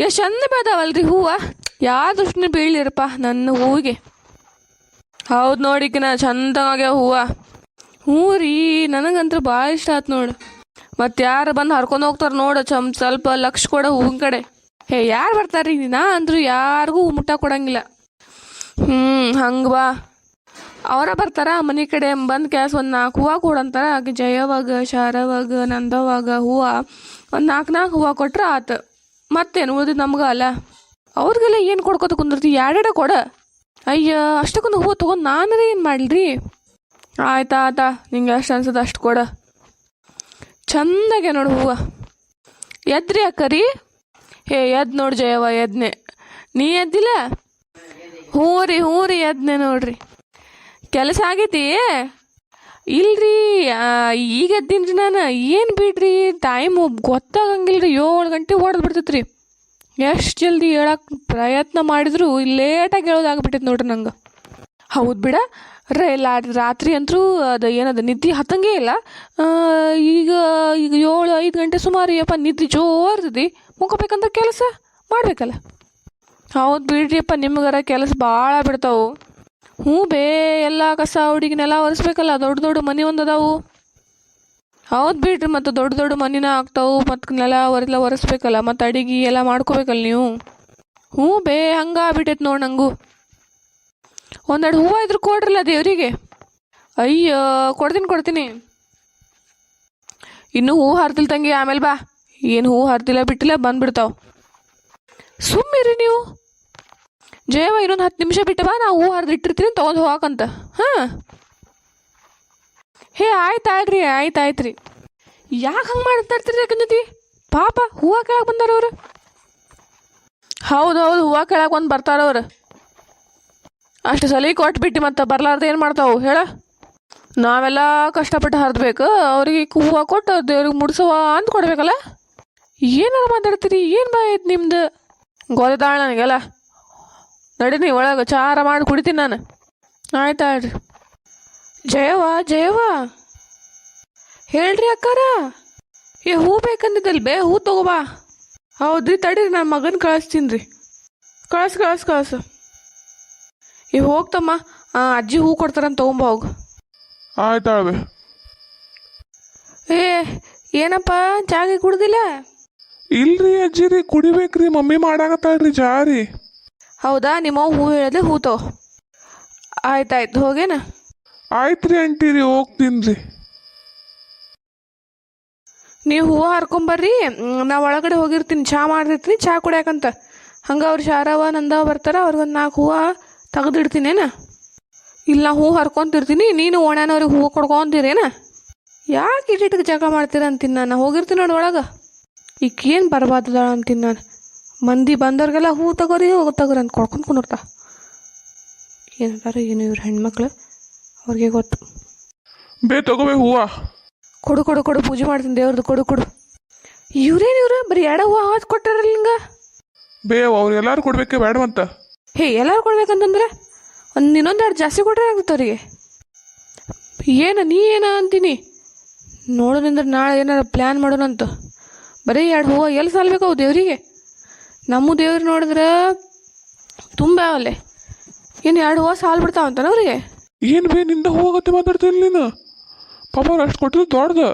ಎಷ್ಟು ಚಂದ ಬೆಳ್ದಾವಲ್ರಿ ಹೂವು? ಯಾವ ದೃಷ್ಟಿನ ಬೀಳಿರಪ್ಪ ನನ್ನ ಹೂವಿಗೆ. ಹೌದು ನೋಡಿಕಿನ ಚಂದಾಗ್ಯಾವ ಹೂವು. ಹ್ಞೂ ರೀ, ನನಗಂತೂ ಭಾಳ ಇಷ್ಟ ಆಯ್ತು ನೋಡು. ಮತ್ತೆ ಯಾರು ಬಂದು ಹರ್ಕೊಂಡು ಹೋಗ್ತಾರೆ ನೋಡು, ಚಮ್ ಸ್ವಲ್ಪ ಲಕ್ಷ ಕೊಡ ಹೂವಿನ ಕಡೆ. ಹೇ, ಯಾರು ಬರ್ತಾರ್ರಿ ನಾ ಅಂದ್ರು ಯಾರಿಗೂ ಮುಟ್ಟ ಕೊಡಂಗಿಲ್ಲ. ಹ್ಞೂ ಹಂಗೆ ಬಾ. ಅವರ ಬರ್ತಾರ ಮನೆ ಕಡೆ, ಬಂದು ಕ್ಯಾಸ್ ಒಂದು ನಾಲ್ಕು ಹೂವು ಕೊಡಂತಾರ. ಜಯವಾಗ, ಶಾರವಾಗ, ನಂದವಾಗ ಹೂವು. ಒಂದು ನಾಲ್ಕು ನಾಲ್ಕು ಹೂವು ಕೊಟ್ರೆ ಆತು. ಮತ್ತೇನು ಉಳಿದಿದ್ದು ನಮ್ಗೆ ಅಲ್ಲ? ಅವ್ರಿಗೆಲ್ಲ ಏನು ಕೊಡ್ಕೋತ ಕುಂದಿರ್ತಿ? ಎರಡೆಡ ಕೊಡ. ಅಯ್ಯ, ಅಷ್ಟಕ್ಕೊಂದು ಹೂವು ತೊಗೊಂಡು ನಾನು ಏನು ಮಾಡಲ್ರಿ ಆಯ್ತಾ ಆಯ್ತಾ. ನಿಂಗೆ ಅಷ್ಟು ಅನ್ಸದ ಅಷ್ಟು ಕೊಡ. ಚಂದಾಗೆ ನೋಡು ಹೂವು. ಎದ್ರಿ ಅಕ್ಕರಿ? ಹೇ, ಎದ್ ನೋಡಿ ಜಯವ ಎದ್ನೆ. ನೀ ಎದ್ದಿಲ್ಲ? ಹ್ಞೂ ರೀ ಹ್ಞೂ ರೀ ಎದ್ನೆ ನೋಡ್ರಿ. ಕೆಲಸ ಆಗೈತಿ? ಇಲ್ರಿ ಈಗ ಎದ್ದೀನಿ ನಾನು ಏನು ಬಿಡ್ರಿ ಟೈಮು ಗೊತ್ತಾಗಂಗಿಲ್ಲ ಏಳು ಗಂಟೆ ಹೊಡೆದು ಬಿಡ್ತೈತೆ ರೀ ಎಷ್ಟು ಜಲ್ದಿ ಹೇಳಕ್ಕೆ ಪ್ರಯತ್ನ ಮಾಡಿದ್ರು ಲೇಟಾಗಿ ಹೇಳೋದಾಗ್ಬಿಟ್ಟೈತೆ ನೋಡ್ರಿ ನಂಗೆ. ಹೌದು ಬಿಡ, ರೇ, ಲಾ, ರಾತ್ರಿ ಅಂತೂ ಅದು ಏನದು, ನಿದ್ದೆ ಹತ್ತಂಗೇ ಇಲ್ಲ. ಈಗ ಈಗ ಏಳು, ಐದು ಗಂಟೆ ಸುಮಾರು, ಯಪ್ಪ, ನಿದ್ದೆ ಜೋರ್ತದೆ ಮುಖಬೇಕಂದ್ರೆ ಕೆಲಸ ಮಾಡ್ಬೇಕಲ್ಲ. ಹೌದು ಬಿಡ್ರಿಯಪ್ಪ, ನಿಮ್ಗಾರ ಕೆಲಸ ಭಾಳ ಬಿಡ್ತಾವು. ಹ್ಞೂ ಬೇ, ಎಲ್ಲ ಕಸ ಹುಡುಗಿನೆಲ್ಲ ಒರೆಸ್ಬೇಕಲ್ಲ, ದೊಡ್ಡ ದೊಡ್ಡ ಮನೆ ಒಂದು ಅದಾವು. ಹೌದು ಬಿಡ್ರಿ, ಮತ್ತು ದೊಡ್ಡ ದೊಡ್ಡ ಮನಿನ ಆಗ್ತಾವು, ಮತ್ತು ನೆಲ ಒರೆಲ್ಲ ಒರೆಸ್ಬೇಕಲ್ಲ, ಮತ್ತು ಅಡಿಗೆ ಎಲ್ಲ ಮಾಡ್ಕೋಬೇಕಲ್ಲ ನೀವು. ಹ್ಞೂ ಬೇ ಹಂಗಾಗ್ಬಿಟ್ಟೈತೆ ನೋಡಿ ನಂಗೂ. ಒಂದೆರಡು ಹೂವು ಇದ್ರು ಕೊಡ್ರಲ್ಲ ದೇವರಿಗೆ. ಅಯ್ಯೋ, ಕೊಡ್ತೀನಿ ಕೊಡ್ತೀನಿ. ಇನ್ನೂ ಹೂ ಹರ್ದಿಲ್ಲ ತಂಗಿ ಆಮೇಲೆ ಬಾ. ಏನು ಹೂ ಹರ್ದಿಲ್ಲ, ಬಿಟ್ಟಿಲ್ಲ, ಬಂದ್ಬಿಡ್ತಾವ. ಸುಮ್ಮಿರಿ ನೀವು. ಜಯವ ಇನ್ನೊಂದು ಹತ್ತು ನಿಮಿಷ ಬಿಟ್ಟು ಬಾ ನಾ ಹೂ ಹರಿದು ಇಟ್ಟಿರ್ತೀನಿ ತೊಗೊಂಡು ಹೋಗಕ್ಕಂತ ಹಾಂ? ಹೇ, ಆಯ್ತು ರೀ ಆಯ್ತು ಆಯ್ತು ರೀ ಯಾಕೆ ಹಂಗೆ ಮಾಡ್ತಾ ಇರ್ತೀರಿ ಪಾಪ, ಹೂವು ಕೆಳಗೆ ಬಂದಾರ ಅವರು. ಹೌದು ಹೌದು, ಹೂವು ಕೇಳಕ್ಕೆ ಒಂದು ಬರ್ತಾರ ಅವ್ರು. ಅಷ್ಟು ಸಲ ಕೊಟ್ಬಿಟ್ಟು ಮತ್ತೆ ಬರ್ಲಾರ್ದು ಏನು ಮಾಡ್ತಾವು ಹೇಳ? ನಾವೆಲ್ಲ ಕಷ್ಟಪಟ್ಟು ಹರಿದ್ಬೇಕು, ಅವ್ರಿಗೆ ಹೂವು ಕೊಟ್ಟು ದೇವ್ರಿಗೆ ಮುಡ್ಸವ ಅಂತ ಕೊಡ್ಬೇಕಲ್ಲ? ಏನಾರ ಮಾತಾಡ್ತೀರಿ, ಏನು ಬಾಯ್ ನಿಮ್ದು? ಗೊತ್ತಾಳ ನನಗೆಲ್ಲ. ನಡೀನಿ ಒಳಗೆ ಚಾರ ಮಾಡಿ ಕುಡಿತೀನಿ ನಾನು. ಆಯ್ತು ಆಡ್ರಿ ಜಯವ ಜಯವ ಹೇಳ್ರಿ ಅಕ್ಕಾರ. ಏ ಹೂ ಬೇಕಂದಿದ್ದಲ್ ಬೇ ಹೂ ತಗೋಬಾ ಹೌದ್ರಿ ತಡೀರಿ ನಾನು ಮಗನ ಕಳಿಸ್ತೀನಿ ರೀ ಕಳ್ಸಿ ಕಳ್ಸಿ ಕಳ್ಸು. ಈ ಹೋಗ್ತಮ್ಮ. ಅಜ್ಜಿ ಹೂ ಕೊಡ್ತಾರಂತ ತೊಗೊಂಬ ಹೋಗು. ಆಯ್ತಾಳ್ಬೆ ಏ ಏನಪ್ಪ ಚಾಗಿ ಕುಡ್ದಿಲ್ಲ? ಇಲ್ರಿ ಅಜ್ಜಿ ರೀ ಕುಡಿಬೇಕ್ರಿ. ಮಮ್ಮಿ ಮಾಡಾಕತ್ತಾಳ್ರಿ ಜಾರಿ ಹೌದಾ? ನಿಮ್ಮ ಹೂ ಹೇಳಿದ್ರೆ ಹೂ ತೋ ಆಯ್ತಾಯ್ತು ಹೋಗೇನ? ಆಯ್ತ್ರಿ ಅಂಟಿರಿ ಹೋಗ್ತೀನಿ ರೀ. ನೀವು ಹೂವು ಹರ್ಕೊಂಬರ್ರಿ ನಾವು ನಾ ಒಳಗಡೆ ಹೋಗಿರ್ತೀನಿ. ಚಹಾ ಮಾಡ್ತಿರ್ತೀನಿ ಚಾ ಕುಡಿಯಾಕಂತ. ಹಂಗೆ ಅವ್ರು ಶಾರವ ನಂದವ ಬರ್ತಾರ ಅವ್ರಿಗೊಂದು ನಾಲ್ಕು ಹೂವು ತೆಗೆದಿಡ್ತೀನೇನ? ಇಲ್ಲ ನಾ ಹೂ ಹರ್ಕೊಂತಿರ್ತೀನಿ ನೀನು ಓಣ್ಯಾನವ್ರಿಗೆ ಹೂವು ಕೊಡ್ಕೊಂತೀರೇನ ಯಾಕೆ ಇಟ್ಟಿಟ್ಟಿಗೆ ಜಗಳ ಮಾಡ್ತೀರ ಅಂತೀನಿ ನಾನು? ಹೋಗಿರ್ತೀನಿ ನೋಡಿ ಒಳಗೆ. ಈಕೇನು ಬರ್ಬಾರ್ದಳ ಅಂತೀನಿ ನಾನು. ಮಂದಿ ಬಂದವ್ರಿಗೆಲ್ಲ ಹೂ ತಗೋರಿ ಹೋಗಿ ತಗೋರಿ ಅಂತ ಕೊಡ್ಕೊಂಡು ಕುಂದಿರ್ತ. ಏನಂತಾರೆ ಏನು ಇವ್ರು ಹೆಣ್ಮಕ್ಳು ಅವ್ರಿಗೆ ಗೊತ್ತು. ಬೇ ತಗೋಬೇ ಹೂವ. ಕೊಡು ಕೊಡು ಕೊಡು ಪೂಜೆ ಮಾಡ್ತೀನಿ ದೇವ್ರದ್ದು ಕೊಡು ಕೊಡು. ಇವ್ರೇನು ಇವ್ರು? ಬರೀ ಎಡ ಹೂವು ಹಾಕಿ ಕೊಟ್ಟಾರಲ್ಲ ಹಿಂಗೆ? ಬೇ ಅವ್ರು ಎಲ್ಲರೂ ಕೊಡ್ಬೇಕೆ ಬೇಡವಂತ ಹೇ ಎಲ್ಲರೂ ಕೊಡ್ಬೇಕಂತಂದ್ರೆ ಒಂದು ಇನ್ನೊಂದು ಎರಡು ಜಾಸ್ತಿ ಕೊಟ್ಟರೆ ಆಗುತ್ತೆ ಅವರಿಗೆ. ಏನು ನೀ ಏನ ಅಂತೀನಿ? ನೋಡೋದಂದ್ರೆ ನಾಳೆ ಏನಾರ ಪ್ಲ್ಯಾನ್ ಮಾಡೋಣಂತ. ಬರೀ ಎರಡು ಹೂವು ಎಲ್ಲಿ ಸಾಲ್ಬೇಕು ದೇವರಿಗೆ? ನಮ್ಮ ದೇವ್ರು ನೋಡಿದ್ರೆ ತುಂಬ ಅಲ್ಲಿ ಏನು ಎರಡು ಹೂವು ಸಾಲ್ ಬಿಡ್ತಾವಂತಾನ ಅವರಿಗೆ? ಏನು ಬೇ ನಿಂದ ಹೋಗತ್ತೆ ಮಾತಾಡ್ತೀನಿ ನೀನು? ಪಾಪ ಅವ್ರು ಅಷ್ಟು ಕೊಟ್ಟಿದ್ದು ದೊಡ್ಡದು.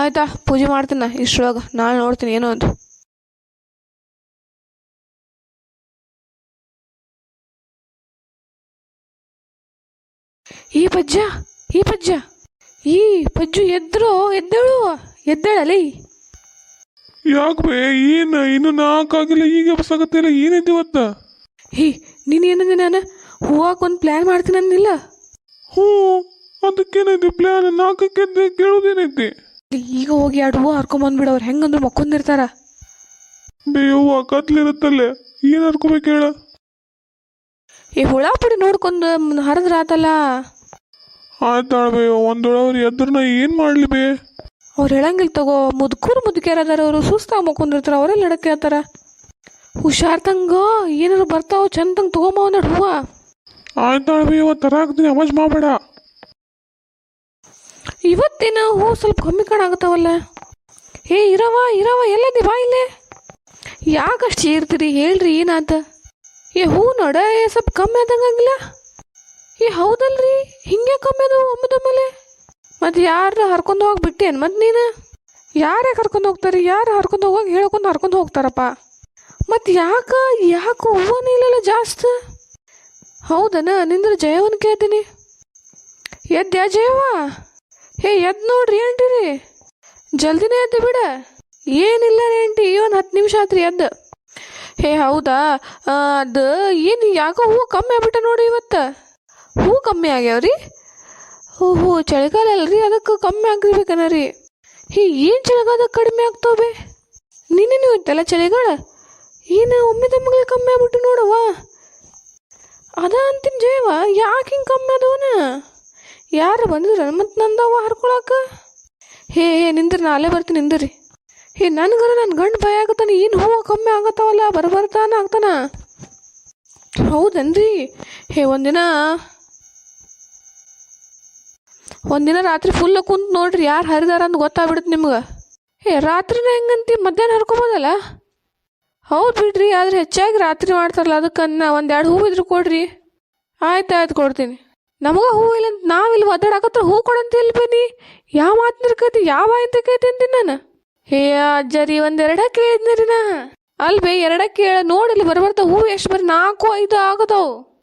ಆಯ್ತಾ ಪೂಜೆ ಮಾಡ್ತೀನಿ ನಾ ಇಷ್ಟರೊಳಗೆ ನಾಳೆ ನೋಡ್ತೀನಿ ಏನೋ ಅಂತ ಈ ಪಜ್ಜ ಈ ಪಜ್ಜ. ಈ ಪಜ್ಜು ಎದ್ರು ಎದ್ದೇಳು ಎದ್ದೇಳಲಿ. ಯಾಕೆ ಬೇ ಏನು ಇನ್ನು ನಾಲ್ಕಾಗಿಲ್ಲ ಈಗ ಬಸ್ಸಾಗತ್ತಿಲ್ಲ ಏನೈತಿ ಇವತ್ತ? ಹೇ ನೀನು ಏನಂದೆ ನಾನು? ಹೂವಾಕ್ ಒಂದು ಪ್ಲ್ಯಾನ್ ಮಾಡ್ತೀನಿ ಅನ್ನಿಲ್ಲ? ಹ್ಞೂ ಅದಕ್ಕೇನೈತಿ ಪ್ಲಾನ್ ನಾಲ್ಕಕ್ಕೆ ಕೇಳೋದೇನೈತಿ? ಈಗ ಹೋಗಿ ಎರಡು ಹೂವು ಹರ್ಕೊಂಬಂದ್ಬಿಡು ಅವ್ರು ಹೆಂಗಂದ್ರು ಮಕ್ಕೊಂದಿರ್ತಾರ? ಬೇಯವ್ವ ಕತ್ಲಿರುತ್ತಲ್ಲೇ ಏನು ಹರ್ಕೋಬೇಕು ಹೇಳ? ಈ ಹುಳ ಪುಡಿ ನೋಡ್ಕೊಂಡು ಹರಿದ್ರಾತಲ್ಲ? ಆಯ್ತಾಳ ಬೇ ಒಂದೊಳವ್ರು ಎದ್ರನ್ನ ಏನು ಮಾಡ್ಲಿ ಬೇ? ಅವ್ರು ಹೇಳಂಗಿಲ್ಲ ತಗೋ ಮುದುಕರು ಮುದುಕ್ಯಾರದಾರ ಅವರು ಸುಸ್ತಾಗಿ ಮಕ್ಕೊಂಡಿರ್ತಾರ ಅವರೆಲ್ಲ ಲಡಕ್ಕೆ ಹೇಳ್ತಾರ ಹುಷಾರ್ ತಂಗ ಏನಾರು ಬರ್ತಾವ ಚಂದಂಗೆ ತಗೊಂಬವ ನೋಡ್ ಹೂವ. ಆಯ್ತಾಳ ಇವತ್ತು ತರ ಹಾಕ್ತೀನಿ ಅವಾಜ್ ಮಾಡಬೇಡ. ಇವತ್ತೇನ ಹೂ ಸ್ವಲ್ಪ ಕಮ್ಮಿ ಕಾಣಾಗತ್ತವಲ್ಲ ಹೇ ಇರವ ಇರವ ಎಲ್ಲದಿ ಬಾ ಇಲ್ಲೇ. ಯಾಕಷ್ಟು ಚೀರ್ತೀರಿ ಹೇಳ್ರಿ ಏನಾತ. ಏ ಹೂ ನೋಡ ಏ ಸ್ವಲ್ಪ ಕಮ್ಮಿ ಆದಂಗಿಲ್ಲ ಏ ಹೌದಲ್ರಿ ಹಿಂಗೆ ಕಮ್ಮಿ ಅದು ಒಮ್ಮದೊಮ್ಮೆಲೆ ಮತ್ತೆ ಯಾರು ಹರ್ಕೊಂಡು ಹೋಗಿ ಬಿಟ್ಟೇನು ಮತ್ತೆ ನೀನು? ಯಾಕೆ ಕರ್ಕೊಂಡು ಹೋಗ್ತಾರೆ? ಯಾರು ಹರ್ಕೊಂಡು ಹೋಗಿ ಹೇಳ್ಕೊಂಡು ಹರ್ಕೊಂಡು ಹೋಗ್ತಾರಪ್ಪ. ಮತ್ತು ಯಾಕ, ಯಾಕೆ ಹೂವನೇ ಇಲ್ಲಲ್ಲ ಜಾಸ್ತಿ? ಹೌದನ? ನಿಂದ್ರ ಜಯವನ್ ಕೇಳ್ತೀನಿ. ಎದ್ದ್ಯಾ ಜಯವ ಹೇ ಎದ್ದು ನೋಡ್ರಿ ಏನ್ರಿ? ಜಲ್ದಿನೇ ಎದ್ದು ಬಿಡ. ಏನಿಲ್ಲ ರೇಂಟಿ ಒಂದು ಹತ್ತು ನಿಮಿಷ ಆತ್ರಿ ಎದ್ದು. ಹೇ, ಹೌದಾ? ಅದು ಏನು ಯಾಕೋ ಹೂ ಕಮ್ಮಿ ಆಗ್ಬಿಟ್ಟ ನೋಡಿ ಇವತ್ತು. ಹೂ ಕಮ್ಮಿ ಆಗ್ಯಾವ್ರಿ? ಹೋ ಹೋ ಚಳಿಗಾಲ ಅಲ್ರಿ? ಅದಕ್ಕೆ ಕಮ್ಮಿ ಆಗಿರ್ಬೇಕನ ರೀ. ಹೀ, ಏನು ಚಳಿಗಾಲ ಕಡಿಮೆ ಆಗ್ತಾವೆ ನಿನ್ನೆ ನೀವು ಇತ್ತಲ್ಲ ಚಳಿಗಾಲ? ಏನು ಒಮ್ಮೆ ತಮ್ಮಗಳ ಕಮ್ಮಿ ಆಗ್ಬಿಟ್ಟು ನೋಡವ್ವ? ಅದ ಅಂತೀನಿ ಜಯವ, ಯಾಕೆ ಹಿಂಗೆ ಕಮ್ಮಿ ಅದವನ ಯಾರು ಬಂದಿದ್ರ ಮತ್ತು ನಂದವ ಹರ್ಕೊಳಕ? ಹೇ ಹೇ, ನಿಂದ್ರಿ, ನಾ ಅಲ್ಲೇ ಬರ್ತೀನಿ, ನಿಂದ್ರಿ. ಹೇ, ನನ್ಗರ ನನ್ನ ಗಂಡು ಭಯ ಆಗತ್ತಾನ, ಏನು ಹೂವು ಕಮ್ಮಿ ಆಗತ್ತಾವಲ್ಲ, ಬರ್ಬರ್ತಾನ ಆಗ್ತಾನ? ಹೌದನ್ರಿ? ಹೇ, ಒಂದಿನ ಒಂದಿನ ರಾತ್ರಿ ಫುಲ್ ಕುಂತು ನೋಡ್ರಿ ಯಾರು ಹರಿದಾರ ಅಂತ ಗೊತ್ತಾಗ್ಬಿಡುತ್ತೆ ನಿಮ್ಗೆ. ಏ, ರಾತ್ರಿನ ಹೆಂಗಂತಿ? ಮಧ್ಯಾಹ್ನ ಹರ್ಕೊಬೋದಲ್ಲ? ಹೌದು ಬಿಡ್ರಿ, ಆದ್ರೆ ಹೆಚ್ಚಾಗಿ ರಾತ್ರಿ ಮಾಡ್ತಾರಲ್ಲ, ಅದಕ್ಕೆ ಒಂದೆರಡು ಹೂವು ಇದ್ರು ಕೊಡ್ರಿ. ಆಯ್ತು ಆಯ್ತು ಕೊಡ್ತೀನಿ. ನಮಗ ಹೂ ಇಲ್ಲ ಅಂತ ನಾವಿಲ್ಲಿ ಒದ್ದಾಡಕತ್ರ ಹೂ ಕೊಡಂತ ಇಲ್ಲಿ ಬನ್ನಿ. ಯಾವ ಮಾತನ್ನ ಕೈತಿ? ಯಾವ ಆಯ್ತು ಕೇತಿ ನಾನು? ಹೇ, ಅಜ್ಜರಿ, ಒಂದೆರಡ ಕೇಳಿದ್ನಿ ನಾ. ಅಲ್ವೇ ಎರಡ ಕೇಳ ನೋಡಿಲ್ಲಿ ಬರ್ಬರ್ತ ಹೂ ಎಷ್ಟು ಬರೀ ನಾಲ್ಕು, ಐದು ಆಗತಾವು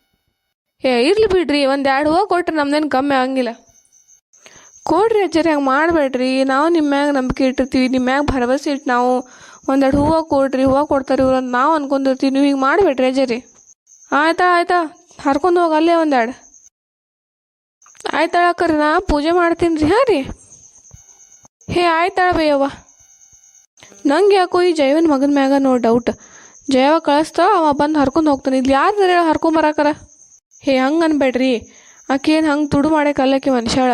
ಏ, ಇರ್ಲಿ ಬಿಡ್ರಿ ಒಂದೆರಡು ಹೂವು ಕೊಟ್ರೆ ನಮ್ದೇನು ಕಮ್ಮಿ ಆಗಂಗಿಲ್ಲ. ಕೊಡ್ರಿ ಅಜ್ಜರಿ, ಹಂಗೆ ಮಾಡಬೇಡ್ರಿ. ನಾವು ನಿಮ್ಮ ಮ್ಯಾಗ ನಂಬಿಕೆ ಇಟ್ಟಿರ್ತೀವಿ ನಿಮ್ಮ ಮ್ಯಾಗ ಭರವಸೆ ಇಟ್ಟು ನಾವು ಒಂದೆರಡು ಹೂವು ಕೊಡ್ರಿ, ಹೂವು ಕೊಡ್ತಾರೆ ಇವ್ರು ನಾವು ಅಂದ್ಕೊಂಡಿರ್ತೀವಿ ನೀವು ಹಿಂಗೆ ಮಾಡಬೇಡ್ರಿ ಅಜ್ಜರಿ. ಆಯ್ತಾ ಆಯ್ತಾ, ಹರ್ಕೊಂಡು ಹೋಗಿ ಅಲ್ಲೇ ಒಂದೆರಡು. ಆಯ್ತಾಳ ಅಕ್ಕರಿ, ನಾ ಪೂಜೆ ಮಾಡ್ತೀನಿ ರೀ ಹಾಂ ರೀ? ಹೇ, ಆಯ್ತಾಳ ಬಯ್ಯವ್ವ ನಂಗೆ ಯಾಕೋ ಈ ಜೈವನ್ ಮಗನ ಮ್ಯಾಗ ನೋ ಡೌಟ್ ಜಯವ ಕಳಿಸ್ತಾ ಅವ ಬಂದು ಹರ್ಕೊಂಡು ಹೋಗ್ತಾನೆ. ಇಲ್ಲಿ ಯಾರು ಹೇಳ ಹರ್ಕೊಂಬರಾಕರ? ಹೇ, ಹಂಗೆ ಅನ್ಬೇಡ್ರಿ. ಆಕೆ ಏನು ಹಂಗೆ ತುಡು ಮಾಡಕ್ಕೆ ಮನುಷ್ಯಾಳ.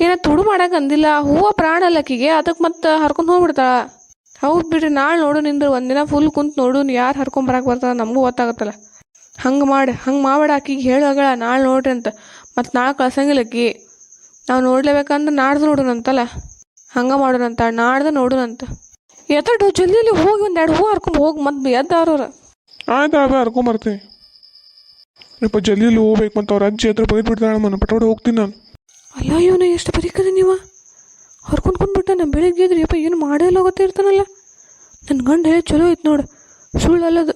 ಏನ ತುಡು ಮಾಡಕ್ಕೆ ಅಂದಿಲ್ಲ. ಹೂವ ಪ್ರಾಣ ಅಲ್ಲಕ್ಕಿಗೆ ಅದಕ್ಕೆ ಮತ್ತೆ ಹರ್ಕೊಂಡು ಹೋಗ್ಬಿಡ್ತಾಳ. ಹೌದು ಬಿಡ್ರಿ, ನಾಳೆ ನೋಡು ನಿಂದ್ರ ಒಂದಿನ ಫುಲ್ ಕುಂತು ನೋಡು ಯಾರು ಹರ್ಕೊಂಬರಕ್ಕೆ ಬರ್ತಾರ ನಮಗೂ ಗೊತ್ತಾಗತ್ತಲ್ಲ. ಹಂಗೆ ಮಾಡಿ, ಹಂಗೆ ಮಾಡಬೇಡ ಆಕಿಗೆ ಹೇಳ ನಾಳೆ ನೋಡ್ರಿ ಅಂತ. ಮತ್ತೆ ನಾಳೆ ಕಳ್ಸಂಗಿಲ್ಲ ಆಕಿ ನಾವು ನೋಡ್ಲೇಬೇಕಂದ್ರೆ ನಾಡ್ದು ನೋಡೋಣಂತಲ್ಲ ಹಂಗೆ ಮಾಡೋಣಂತ, ನಾಡ್ದು ನೋಡೋಣಂತ ಎತ್ತಡು ಜಲ್ದಿ ಹೋಗಿ ಒಂದು ಎರಡು ಹೂವು ಹರ್ಕೊಂಡು ಹೋಗಿ, ಮತ್ತೆ ಎದ್ದಾರವ್ರ ಆಯ್ತು ಆಗ ಹರ್ಕೊಂಬರ್ತೀನಿ ಜಲ್ದಿ ಜಲ್ದಿಲಿ ಹೋಗ್ಬೇಕು ಮತ್ತು ಅವ್ರ ಅಜ್ಜಿ ಎದ್ರು ಬೈದು ಬಿಡ್ತಾಳೆ ಮನ ಹೋಗ್ತೀನಿ ನಾನು. ಅಲ್ಲ ಇವನು ಎಷ್ಟು ಬರೀಕದ ನೀವ? ಕೊಂಡ್ಬಿಟ್ಟ ನಮ್ಮ ಬೆಳಿಗ್ಗೆ ಎದ್ರಿ ಯಪ್ಪ ಏನು ಮಾಡೇ ಇಲ್ಲ ಗೊತ್ತೇ ಇರ್ತಾನಲ್ಲ. ನನ್ನ ಗಂಡ ಹೇಳಿ ಚಲೋ ಐತೆ ನೋಡು, ಸುಳ್ಳು ಅಲ್ಲದು.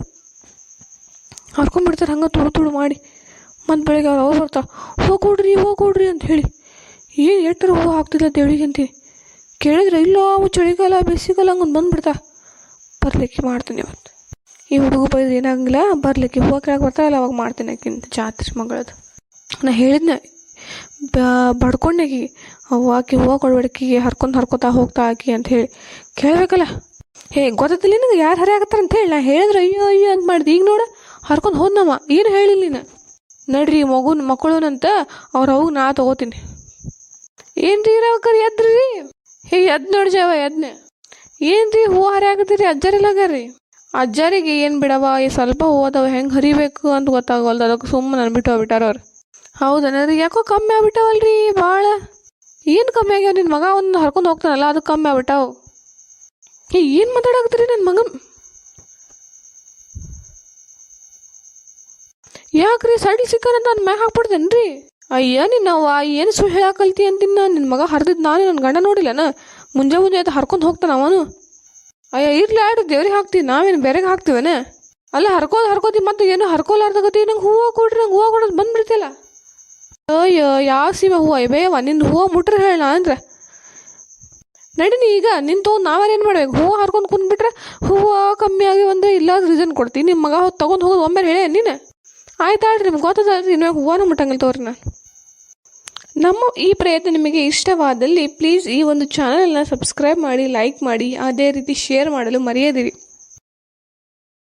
ಹರ್ಕೊಂಡ್ಬಿಡ್ತಾರೆ, ಹಂಗೆ ತುಳು ತುಳು ಮಾಡಿ. ಮತ್ತು ಬೆಳಿಗ್ಗೆ ಅವ್ರು ಅವ್ರು ಬರ್ತಾರೆ ಹೋಗ್ಕೊಡ್ರಿ ಹೋಗ್ಕೊಡ್ರಿ ಅಂತ ಹೇಳಿ. ಏನು ಎಟ್ಟರ ಹೂ ಹಾಕ್ತಿಲ್ಲ ದೇವಳಿಗೆ ಅಂತೀನಿ ಕೇಳಿದ್ರೆ, ಇಲ್ಲೋ, ಅವು ಚಳಿಗಾಲ ಬೇಸಿಗೆಲ್ಲ ಹಂಗೊಂದು ಬಂದ್ಬಿಡ್ತಾ. ಬರ್ಲಿಕ್ಕೆ ಮಾಡ್ತೀನಿ ಇವತ್ತು. ಈ ಹುಡುಗ ಬೈದು ಏನಾಗಂಗಿಲ್ಲ ಬರ್ಲಿಕ್ಕೆ ಹೂವು ಕೆಳಗೆ ಬರ್ತಾರಲ್ಲ ಅವಾಗ ಮಾಡ್ತೀನಿ ಆಕಿಂತ ಜಾತ್ರೆ ಮಗಳದು. ನಾ ಹೇಳಿದ್ನೆ ಬಡ್ಕೊಂಡಾಕಿ ಅವ್ವ ಆಕಿ ಹೂವು ಕೊಡ್ಬೇಡಕಿಗೆ ಹರ್ಕೊಂಡು ಹರ್ಕೊತಾ ಹೋಗ್ತಾ ಆಕಿ ಅಂತ ಹೇಳಿ ಕೇಳಬೇಕಲ್ಲ. ಹೇ ಗೊತ್ತಿಲ್ಲ ನಿನಗೆ ಯಾರು ಹರಿ ಆಗತ್ತಾರ ಅಂತ ಹೇಳಿ ನಾ ಹೇಳಿದ್ರೆ ಅಯ್ಯೋ ಅಯ್ಯೋ ಅಂತ ಮಾಡಿದೆ. ಈಗ ನೋಡ, ಹರ್ಕೊಂಡು ಹೋದ್ನಮ್ಮ ಏನು ಹೇಳಿಲ್ಲ ನೀನು. ನಡ್ರಿ ಮಗುನ ಮಕ್ಕಳುನಂತ ಅವ್ರ ಅವಾಗ ನಾ ತಗೋತೀನಿ. ಏನ್ರಿ ಇರಾವಕರಿ ಎದ್ರಿ? ಹೇ, ಎದ್ ನೋಡಿ ಜಾವ, ಎದ್ನ. ಏನ್ರಿ ಹೂವು ಹರಿ ಆಗತ್ತೀರಿ ಅಜ್ಜರಿಲ್ಲಾಗ್ಯಾರಿ ಅಜ್ಜಾರಿಗೆ ಏನು ಬಿಡವ, ಈ ಸ್ವಲ್ಪ ಹೂವು ಅದಾವ, ಹೆಂಗೆ ಹರಿಬೇಕು ಅಂತ ಗೊತ್ತಾಗಲ್ದು. ಅದಕ್ಕೆ ಸುಮ್ಮನೆ ಅನ್ಬಿಟ್ಟು ಹೋಗ್ಬಿಟ್ಟಾರ ಅವ್ರು. ಹೌದನ ಯಾಕೋ ಕಮ್ಮಿ ಆಗ್ಬಿಟ್ಟಾವಲ್ರಿ ಭಾಳ ಏನು ಕಮ್ಮಿ ಆಗ್ಯಾವ? ನಿನ್ನ ಮಗ ಒಂದು ಹರ್ಕೊಂಡು ಹೋಗ್ತಾನಲ್ಲ, ಅದು ಕಮ್ಮಿ ಆಗ್ಬಿಟ್ಟಾವು. ಏ, ಏನು ಮಾತಾಡಕತ್ತೀರಿ ನನ್ನ ಮಗ? ಯಾಕ್ರಿ ಸೈಡಿಗೆ ಸಿಕ್ಕಾರ ನಾನು ಮ್ಯಾಗ ಹಾಕ್ಬಿಡ್ತೇನ್ರಿ? ಅಯ್ಯ ನಿನ್ನವ್ವ ಏನು ಸು ಹೇಳಾಕಲ್ತಿ ಅಂತೀನಿ ನಾನು ನಿನ್ನ ಮಗ ಹರಿದಿದ್ದು ನಾನು ನನ್ನ ಗಂಡ ನೋಡಿಲ್ಲನ? ಮುಂಜೆ ಮುಂಜೆ ಅದು ಹರ್ಕೊಂಡು ಹೋಗ್ತಾನ ಅವನು? ಅಯ್ಯ, ಇರ್ಲಿ ಆಡು, ದೇವ್ರಿಗೆ ಹಾಕ್ತೀವಿ ನಾವೇನು ಬೇರೆಗೆ ಹಾಕ್ತೀವೇನೆ? ಅಲ್ಲ, ಹರ್ಕೋದು ಹರ್ಕೋತಿ ಮತ್ತೆ ಏನು ಹರ್ಕೋಲಾರ್ದಾಗತಿ ನಂಗೆ ಹೂವು ಕೊಡ್ರಿ, ನಂಗೆ ಹೂವು ಕೊಡೋದು ಬಂದ್ಬಿಡ್ತಿಲ್ಲ ಅಯ್ಯೋ ಯಾವ ಸೀಮೆ ಹೂವು? ಬೇವ ನಿನ್ನ ಹೂವು ಮುಟ್ರೆ ಹೇಳ ಅಂದ್ರೆ. ನಡೀನಿ ಈಗ, ನಿನ್ ತೊಗೊಂಡು ನಾವೇನು ಮಾಡ್ಬೇಕು? ಹೂವು ಹರ್ಕೊಂಡು ಕುಂದ್ಬಿಟ್ರೆ ಹೂವು ಕಮ್ಮಿ ಆಗಿ ಒಂದು ಇಲ್ಲ ರೀಸನ್ ಕೊಡ್ತೀನಿ. ನಿಮ್ಮ ಮಗ ಹೋಗಿ ತೊಗೊಂಡು ಹೋಗೋದು ಒಮ್ಮೆ ಹೇಳೇ ನೀನು. ಆಯ್ತಾಳ್ರಿ ನಿಮ್ಗೆ ಗೊತ್ತದಲ್ರಿ ಇನ್ನು ಹೂವನ ಮುಟ್ಟಂಗಿಲ್ಲ ತೋರಿ ನಾನು ನಮ್ಮ ಈ ಪ್ರಯತ್ನ ನಿಮಗೆ ಇಷ್ಟವಾದಲ್ಲಿ ಪ್ಲೀಸ್ ಈ ಒಂದು ಚಾನಲನ್ನು ಸಬ್ಸ್ಕ್ರೈಬ್ ಮಾಡಿ ಲೈಕ್ ಮಾಡಿ, ಅದೇ ರೀತಿ ಶೇರ್ ಮಾಡಲು ಮರೆಯದಿರಿ.